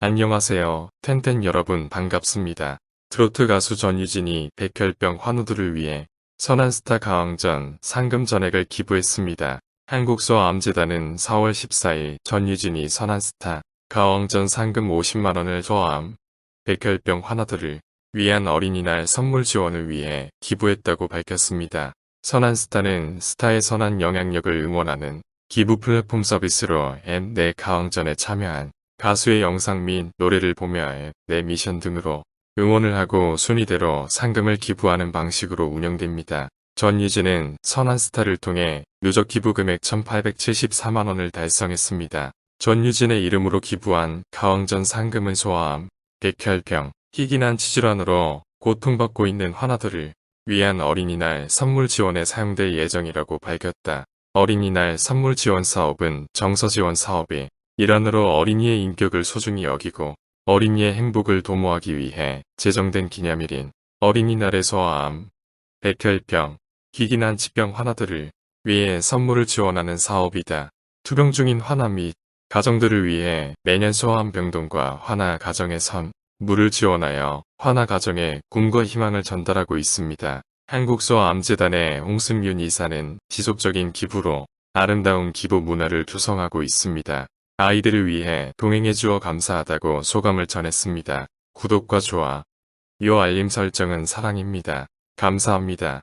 안녕하세요. 텐텐 여러분 반갑습니다. 트로트 가수 전유진이 백혈병 환우들을 위해 선한 스타 가왕전 상금 전액을 기부했습니다. 한국소아암재단은 4월 14일 전유진이 선한 스타 가왕전 상금 50만원을 소아암, 백혈병 환우들을 위한 어린이날 선물 지원을 위해 기부했다고 밝혔습니다. 선한 스타는 스타의 선한 영향력을 응원하는 기부 플랫폼 서비스로 앱내 가왕전에 참여한 가수의 영상 및 노래를 보며 내 미션 등으로 응원을 하고 순위대로 상금을 기부하는 방식으로 운영됩니다. 전유진은 선한스타를 통해 누적 기부 금액 1874만원을 달성했습니다. 전유진의 이름으로 기부한 가왕전 상금은 소아암, 백혈병, 희귀난 치질환으로 고통받고 있는 환아들을 위한 어린이날 선물 지원에 사용될 예정이라고 밝혔다. 어린이날 선물 지원 사업은 정서 지원 사업의 일환으로 어린이의 인격을 소중히 여기고 어린이의 행복을 도모하기 위해 제정된 기념일인 어린이날의 소아암, 백혈병, 희귀난疾병 환아들을 위해 선물을 지원하는 사업이다. 투병 중인 환아 및 가정들을 위해 매년 소아암 병동과 환아 가정의 선, 물을 지원하여 환아 가정에 꿈과 희망을 전달하고 있습니다. 한국소아암재단의 홍승윤 이사는 지속적인 기부로 아름다운 기부 문화를 구성하고 있습니다. 아이들을 위해 동행해 주어 감사하다고 소감을 전했습니다. 구독과 좋아, 요 알림 설정은 사랑입니다. 감사합니다.